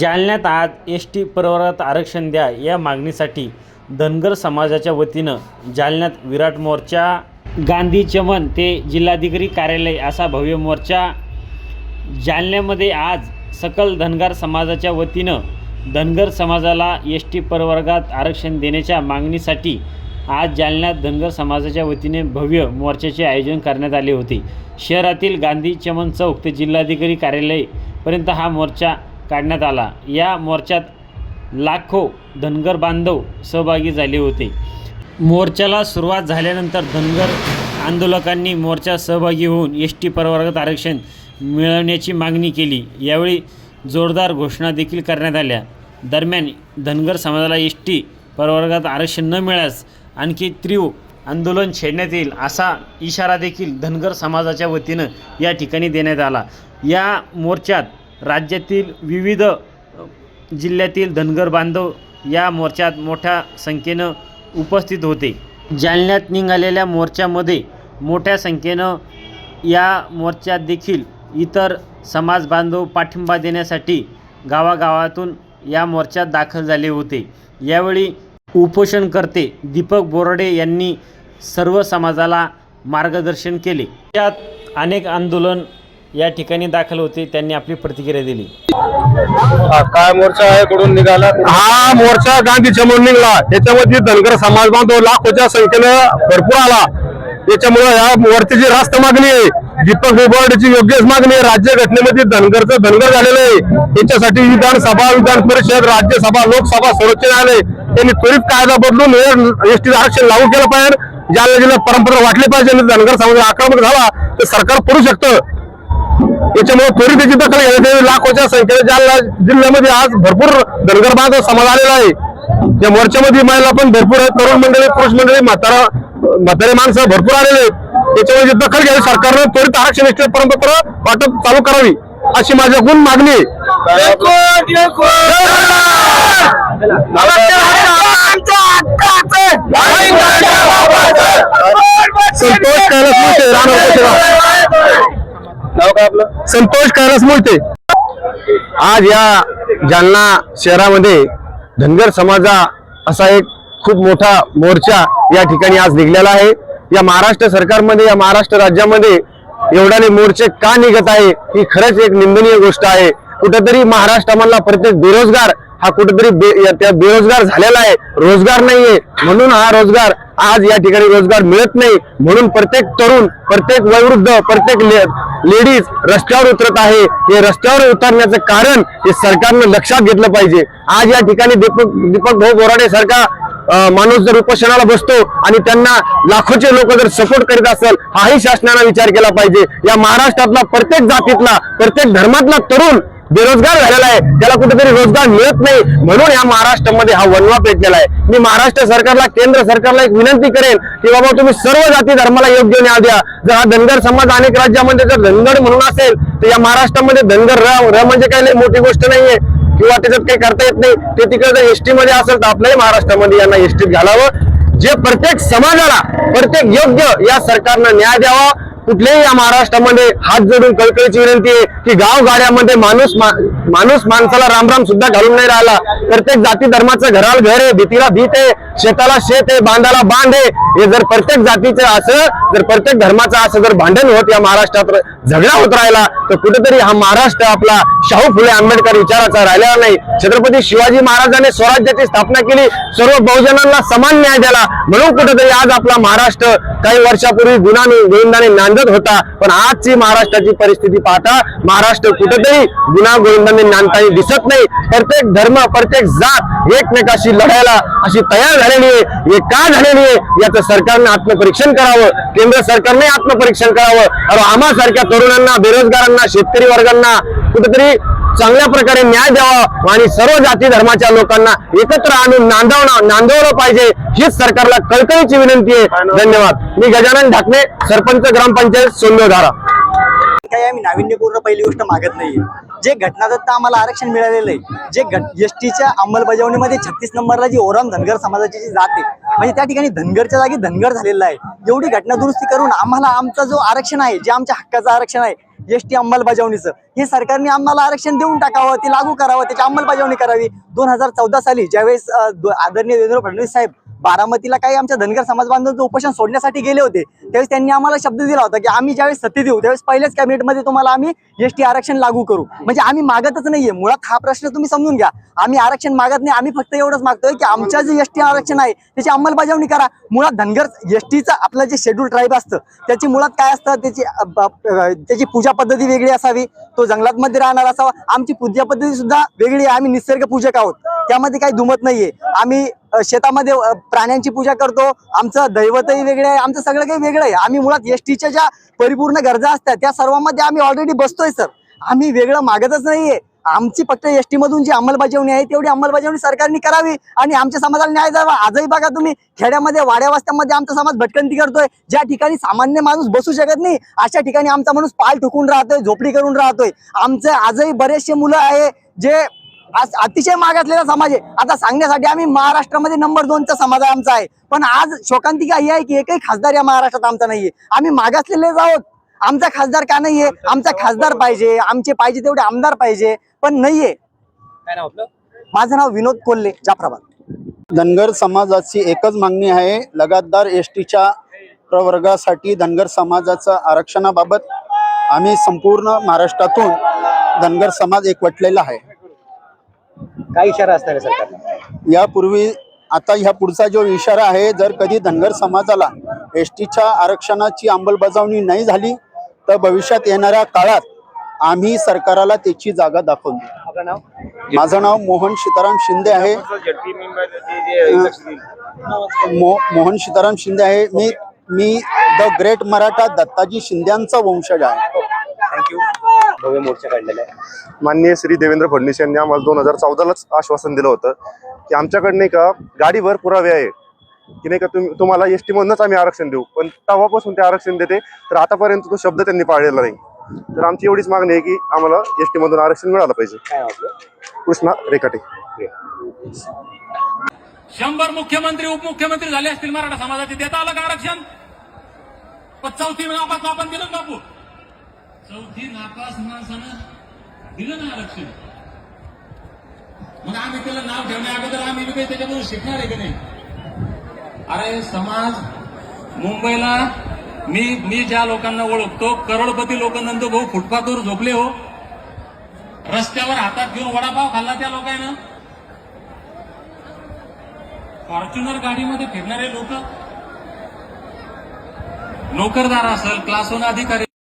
जालन्यात आज S T प्रवर्गात आरक्षण द्या या मागणीसाठी धनगर समाजाच्या वतीनं जालन्यात विराट मोर्चा गांधी चमन ते जिल्हाधिकारी कार्यालय असा भव्य मोर्चा. जालन्यामध्ये आज सकल धनगर समाजाच्या वतीनं धनगर समाजाला एस टी प्रवर्गात आरक्षण देण्याच्या मागणीसाठी आज जालन्यात धनगर समाजाच्या वतीने भव्य मोर्चाचे आयोजन करण्यात आले होते. शहरातील गांधी चमन चौक ते जिल्हाधिकारी कार्यालयपर्यंत हा मोर्चा काढण्यात आला. या मोर्चात लाखो धनगर बांधव सहभागी झाले होते. मोर्चाला सुरुवात झाल्यानंतर धनगर आंदोलकांनी मोर्चात सहभागी होऊन एस टी प्रवर्गात आरक्षण मिळवण्याची मागणी केली. यावेळी जोरदार घोषणा देखील करण्यात आल्या. दरम्यान धनगर समाजाला एस टी प्रवर्गात आरक्षण न मिळाल्यास आणखी तीव्र आंदोलन छेडण्यात येईल असा इशारा देखील धनगर समाजाच्या वतीनं या ठिकाणी देण्यात आला. या मोर्चात राज्यातील विविध जिल्ह्यातील धनगर बांधव या मोर्चात मोठ्या संख्येनं उपस्थित होते. जालन्यात निघालेल्या मोर्चामध्ये मोठ्या संख्येनं या मोर्चात देखील इतर समाज बांधव पाठिंबा देण्यासाठी गावागावातून या मोर्चात दाखल झाले होते. यावेळी उपोषणकर्ते दीपक बोराडे यांनी सर्व समाजाला मार्गदर्शन केले. त्यात अनेक आंदोलन या ठिकाणी दाखल होते त्यांनी आपली प्रतिक्रिया दिली. काय मोर्चा आहे कुठून निघाला? हा मोर्चा गांधी चमून निघला. याच्यामध्ये धनगर समाज बांधव लाखोच्या संख्येनं भरपूर आला. त्याच्यामुळे या मोर्चाची रास्त मागणी आहे दीपक बोर्डची योग्यच मागणी आहे. राज्य घटनेमध्ये धनगरचं धनगर झालेलं आहे. याच्यासाठी विधानसभा विधान परिषद राज्यसभा लोकसभा सर्वोच्च न्यायालय यांनी त्वरित कायदा बदलून एसटी आरक्षण लागू केलं पाहिजे. जालना जिल्ह्यात परंपरा वाटली पाहिजे आणि धनगर समाज आक्रमक झाला तर सरकार करू शकतं. याच्यामुळे त्वरित त्याची दखल घेण्यात लाखोच्या संख्येने जालना जिल्ह्यामध्ये आज भरपूर धनगर बांधव समाज आलेला आहे. या मोर्चामध्ये महिला पण भरपूर आहेत. तरुण मंडळी पुरुष मंडळी म्हातारा म्हातारे माणसं भरपूर आलेले आहेत. याच्यामध्ये दखल घ्यावी सरकारनं त्वरित आरक्षण निश्चित परंपरा वाटप चालू करावी अशी माझ्याकडून मागणी संतोष कैलास मोहिते नाव आपलं? संतोष कैलास मोहिते आज या जालना शहरामध्ये धनगर समाजा असा एक खूप मोठा मोर्चा या ठिकाणी आज निघलेला आहे. या महाराष्ट्र सरकारमध्ये या महाराष्ट्र राज्यामध्ये एवढाने मोर्चे का निघत आहे ही खरंच एक निंदनीय गोष्ट आहे. कुठेतरी महाराष्ट्रामधला प्रत्येक बेरोजगार हा कुठेतरी बे, त्या बेरोजगार झालेला आहे. रोजगार नाहीये. म्हणून हा रोजगार आज या ठिकाणी रोजगार मिळत नाही. म्हणून प्रत्येक तरुण प्रत्येक वयोवृद्ध प्रत्येक लेडीज रस्त्यावर उतरत आहे. हे रस्त्यावर उतरण्याचं कारण हे सरकारनं लक्षात घेतलं पाहिजे. आज या ठिकाणी दीपक दीपक भाऊ बोराडे सारखा माणूस जर उपोषणाला बसतो आणि त्यांना लाखोचे लोक जर सपोर्ट करीत असेल हाही शासनानं विचार केला पाहिजे. या महाराष्ट्रातला प्रत्येक जातीतला प्रत्येक धर्मातला तरुण बेरोजगार झालेला आहे. त्याला कुठेतरी रोजगार मिळत नाही. म्हणून या महाराष्ट्रामध्ये हा वनवा पेटलेला आहे. मी महाराष्ट्र सरकारला केंद्र सरकारला एक विनंती करेन की बाबा तुम्ही सर्व जाती धर्माला योग्य न्याय द्या. जर हा धनगर समाज अनेक राज्यामध्ये जर धनगड म्हणून असेल तर या महाराष्ट्रामध्ये धनगर र र म्हणजे काही मोठी गोष्ट नाहीये. किंवा त्याच्यात काही करता येत नाही. ते तिकडे जर एसटी मध्ये असेल तर आपल्याही महाराष्ट्रामध्ये यांना एसटीत घालावं. जे प्रत्येक समाजाला प्रत्येक योग्य या सरकारनं न्याय द्यावा. कुठल्याही या महाराष्ट्रामध्ये हात जोडून कळकळीची विनंती आहे की गाव गाड्यामध्ये माणूस मा- माणूस माणसाला रामराम सुद्धा घालून नाही राहिला. प्रत्येक जाती धर्माचं घराला घर आहे भीतीला भीत आहे शेताला शेत आहे बांधाला बांध आहे. हे जर प्रत्येक जातीचं असं जर प्रत्येक धर्माचं असं जर भांडण होत या महाराष्ट्रात झगडा होत राहिला तर कुठेतरी हा महाराष्ट्र आपला शाहू फुले आंबेडकर विचाराचा राहिलेला नाही. छत्रपती शिवाजी महाराजांनी स्वराज्याची स्थापना केली सर्व बहुजनांना समान न्याय दिला. म्हणून कुठेतरी आज आपला महाराष्ट्र काही वर्षापूर्वी गुन्हा गोविंदाने नांदत होता. पण आजची महाराष्ट्राची परिस्थिती पाहता महाराष्ट्र कुठेतरी गुन्हा गोविंदाने नांदताना दिसत नाही. प्रत्येक धर्म प्रत्येक जात एकमेकाशी लढायला अशी तयार झालेली आहे. हे का झालेली आहे? याचं सरकारने आत्मपरीक्षण करावं. केंद्र सरकारने आत्मपरीक्षण करावं. आणि आम्हासारख्या तरुणांना बेरोजगारांना शेतकरी वर्गांना कुठेतरी चांगल्या प्रकारे न्याय द्यावा आणि सर्व जाती धर्माच्या लोकांना एकत्र आणून नांदवणं नांदवलं पाहिजे हीच सरकारला कळकळीची विनंती आहे. धन्यवाद. मी गजानन ढाकणे सरपंच ग्रामपंचायत सोंदोधारा काही आम्ही नाविन्यपूर्ण पहिली गोष्ट मागत नाहीये. जे घटनादत्त आम्हाला आरक्षण मिळालेलं आहे जे घट एस टीच्या अंमलबजावणीमध्ये छत्तीस नंबरला जी ओराम धनगर समाजाची जी जाते म्हणजे त्या ठिकाणी धनगरच्या जागी धनगर झालेला आहे. एवढी घटना दुरुस्ती करून आम्हाला आमचा जो आरक्षण आहे जे आमच्या हक्काचं आरक्षण आहे एस टी अंमलबजावणीचं हे सरकारने आम्हाला आरक्षण देऊन टाकावं ते लागू करावं त्याची अंमलबजावणी करावी. दोन हजार चौदा साली ज्यावेळेस आदरणीय देवेंद्र फडणवीस साहेब बारामतीला काही आमच्या धनगर समाज बांधवांचं उपोषण सोडण्यासाठी गेले होते त्यावेळेस त्यांनी आम्हाला शब्द दिला होता की आम्ही ज्यावेळेस सत्य देऊ त्यावेळेस पहिल्याच कॅबिनेटमध्ये तुम्हाला आम्ही एस टी आरक्षण लागू करू. म्हणजे आम्ही मागतच नाहीये. मुळात हा प्रश्न तुम्ही समजून घ्या. आम्ही आरक्षण मागत नाही आम्ही फक्त एवढंच मागतोय की आमच्या जे एस टी आरक्षण आहे त्याची अंमलबजावणी करा. मुळात धनगर एस टीचं आपलं जे शेड्यूल ट्राईब असतं त्याची मुळात काय असतं त्याची त्याची पूजा पद्धती वेगळी असावी तो जंगलात मध्ये राहणार असावा. आमची पूजा पद्धती सुद्धा वेगळी आहे. आम्ही निसर्ग पूजक आहोत. त्यामध्ये काही दुमत नाहीये. आम्ही शेतामध्ये प्राण्यांची पूजा करतो. आमचं दैवतही वेगळं आहे आमचं सगळं काही वेगळं आहे. आम्ही मुळात एस टीच्या ज्या परिपूर्ण गरजा असतात त्या सर्वांमध्ये आम्ही ऑलरेडी बसतोय सर आम्ही वेगळं मागतच नाहीये. आमची फक्त एस टी मधून जी अंमलबजावणी आहे तेवढी अंमलबजावणी सरकारने करावी आणि आमच्या समाजाला न्याय द्यावा. आजही बघा तुम्ही खेड्यामध्ये वाड्या वस्त्यामध्ये आमचा समाज भटकंती करतोय. ज्या ठिकाणी सामान्य माणूस बसू शकत नाही अशा ठिकाणी आमचा माणूस पाल ठुकून राहतोय झोपडी करून राहतोय. आमचे आजही बरेचसे मुलं आहे जे आज अतिशय मागासलेला समाज आहे. आता सांगण्यासाठी आम्ही महाराष्ट्रामध्ये नंबर दोनचा समाज आहे आमचा आहे. पण आज शोकांतिका ही आहे की एकही खासदार या महाराष्ट्रात आमचा नाहीये. आम्ही मागासलेलेच आहोत. आमचा खासदार का नाहीये? आमचा खासदार पाहिजे. आमचे पाहिजे तेवढे आमदार पाहिजे. पण नाहीये. काय नाव आपलं? माझं नाव विनोद कोल्हे जाफराबाद. धनगर समाजाची एकच मागणी आहे. लगातार एस टीच्या प्रवर्गासाठी धनगर समाजाचं आरक्षणाबाबत आम्ही संपूर्ण महाराष्ट्रातून धनगर समाज एकवटलेला आहे. काय इशारा असणार आहे सरकारला? यापूर्वी आता ह्या पुढचा जो इशारा आहे जर कधी धनगर समाजाला एस टीच्या आरक्षणाची अंमलबजावणी नाही झाली तर भविष्यात येणाऱ्या काळात आम्ही सरकाराला त्याची जागा दाखवून माझं नाव मोहन सीताराम शिंदे आहे. मो मोहन सीताराम शिंदे आहे. मी मी द ग्रेट मराठा दत्ताजी शिंद्यांचा वंशज आहे. भव्य मोर्चा काढलेला आहे. माननीय श्री देवेंद्र फडणवीस यांनी आम्हाला दोन हजार चौदालाच आश्वासन दिलं होतं की आमच्याकडे नाही का गाडीवर पुरावे आहे. की नाही का तुम्ही तुम्हाला एस टी मधूनच आम्ही आरक्षण देऊ. पण तेव्हापासून ते आरक्षण देते तर आतापर्यंत तो शब्द त्यांनी पाळलेला नाही. तर आमची एवढीच मागणी आहे की आम्हाला एस टी मधून आरक्षण मिळालं पाहिजे. काय नाव आपलं? कृष्णा रेखाटे. शंभर मुख्यमंत्री उपमुख्यमंत्री झाले असतील मराठा समाजाचे. देता आलं का आरक्षण? पण चौथी आपण दिलं बापू. चौथी नापास माणसानं दिलं ना आरक्षण. मग आम्ही त्याला नाव ठेवण्या अगोदर आम्ही काही त्याच्यामधून शिकणार आहे की नाही? अरे समाज मुंबईला मी मी ज्या लोकांना ओळखतो करोडपती लोक भाऊ फुटपाथवर झोपले हो. रस्त्यावर हातात घेऊन वडापाव खाल्ला त्या लोकांना. फॉर्च्युनर गाडीमध्ये फिरणारे लोक. नोकरदार असेल क्लास वन अधिकारी